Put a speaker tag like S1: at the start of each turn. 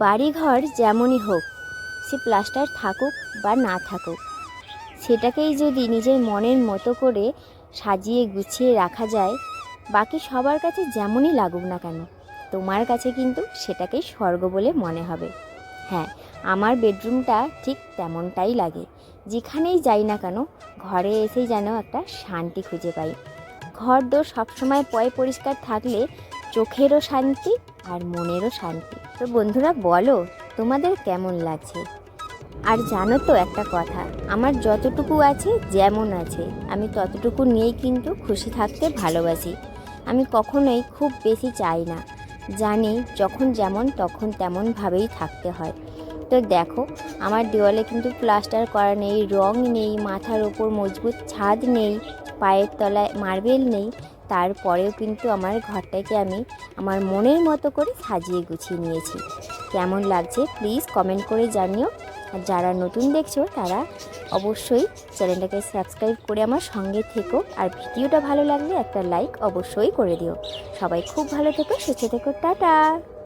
S1: বাড়িঘর যেমনই হোক, সে প্লাস্টার থাকুক বা না থাকুক, সেটাকেই যদি নিজের মনের মতো করে সাজিয়ে গুছিয়ে রাখা যায়, বাকি সবার কাছে যেমনই লাগুক না কেন, তোমার কাছে কিন্তু সেটাকেই স্বর্গ বলে মনে হবে। হ্যাঁ আমার বেডরুমটা ঠিক তেমনটাই লাগে, যেখানেই যাই না কেন, ঘরে এসেই যেন একটা শান্তি খুঁজে পাই। ঘর দোর সবসময় পয় পরিষ্কার থাকলে চোখেরও শান্তি আর মনেরও শান্তি। তো বন্ধুরা, বলো, তোমাদের কেমন লাগছে? আর জানো তো একটা কথা, আমার যতটুকু আছে যেমন আছে, আমি ততটুকু নিয়েই কিন্তু খুশি থাকতে ভালোবাসি। আমি কখনোই খুব বেশি চাই না, জানি যখন যেমন তখন তেমনভাবেই থাকতে হয়। তো দেখো, আমার দেওয়ালে কিন্তু প্লাস্টার করা নেই, রং নেই, মাথার ওপর মজবুত ছাদ নেই, পায়ের তলায় মার্বেল নেই তারপরেও কিন্তু আমার ঘরটাকে আমি আমার মনের মতো করে সাজিয়ে গুছিয়ে নিয়েছি। কেমন লাগছে প্লিজ কমেন্ট করে জানিও। আর যারা নতুন দেখছ তারা অবশ্যই চ্যানেলটাকে সাবস্ক্রাইব করে আমার সঙ্গে থেকো। আর ভিডিওটা ভালো লাগলে একটা লাইক অবশ্যই করে দিও। সবাই খুব ভালো থেকো, সুস্থ থেকো, টাটা!